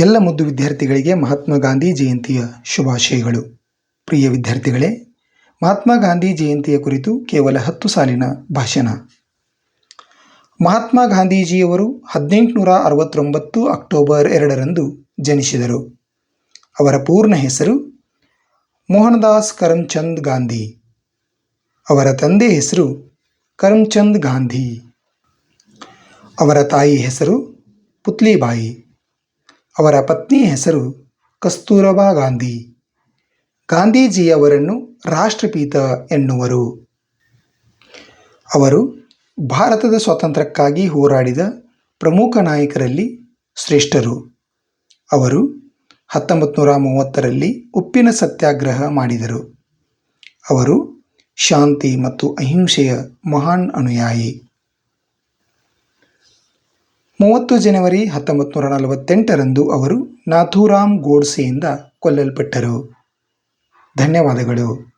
ಎಲ್ಲ ಮುದ್ದು ವಿದ್ಯಾರ್ಥಿಗಳಿಗೆ ಮಹಾತ್ಮ ಗಾಂಧಿ ಜಯಂತಿಯ ಶುಭಾಶಯಗಳು. ಪ್ರಿಯ ವಿದ್ಯಾರ್ಥಿಗಳೇ, ಮಹಾತ್ಮ ಗಾಂಧಿ ಜಯಂತಿಯ ಕುರಿತು ಕೇವಲ ಹತ್ತು ಸಾಲಿನ ಭಾಷಣ. ಮಹಾತ್ಮ ಗಾಂಧೀಜಿಯವರು ಹದಿನೆಂಟುನೂರ ಅರವತ್ತೊಂಬತ್ತು ಅಕ್ಟೋಬರ್ ಎರಡರಂದು ಜನಿಸಿದರು. ಅವರ ಪೂರ್ಣ ಹೆಸರು ಮೋಹನದಾಸ್ ಕರಮ್ಚಂದ್ ಗಾಂಧಿ. ಅವರ ತಂದೆ ಹೆಸರು ಕರಮ್ಚಂದ್ ಗಾಂಧಿ. ಅವರ ತಾಯಿ ಹೆಸರು ಪುತ್ಲಿಬಾಯಿ. ಅವರ ಪತ್ನಿ ಹೆಸರು ಕಸ್ತೂರಬಾ ಗಾಂಧಿ. ಗಾಂಧೀಜಿಯವರನ್ನು ರಾಷ್ಟ್ರಪಿತ ಎನ್ನುವರು. ಅವರು ಭಾರತದ ಸ್ವಾತಂತ್ರ್ಯಕ್ಕಾಗಿ ಹೋರಾಡಿದ ಪ್ರಮುಖ ನಾಯಕರಲ್ಲಿ ಶ್ರೇಷ್ಠರು. ಅವರು ಹತ್ತೊಂಬತ್ತು ನೂರ ಮೂವತ್ತರಲ್ಲಿ ಉಪ್ಪಿನ ಸತ್ಯಾಗ್ರಹ ಮಾಡಿದರು. ಅವರು ಶಾಂತಿ ಮತ್ತು ಅಹಿಂಸೆಯ ಮಹಾನ್ ಅನುಯಾಯಿ. ಮೂವತ್ತು ಜನವರಿ ಹತ್ತೊಂಬತ್ತು ನೂರ ನಲವತ್ತೆಂಟರಂದು ಅವರು ನಾಥೂರಾಮ್ ಗೋಡ್ಸೆಯಿಂದ ಕೊಲ್ಲಲ್ಪಟ್ಟರು. ಧನ್ಯವಾದಗಳು.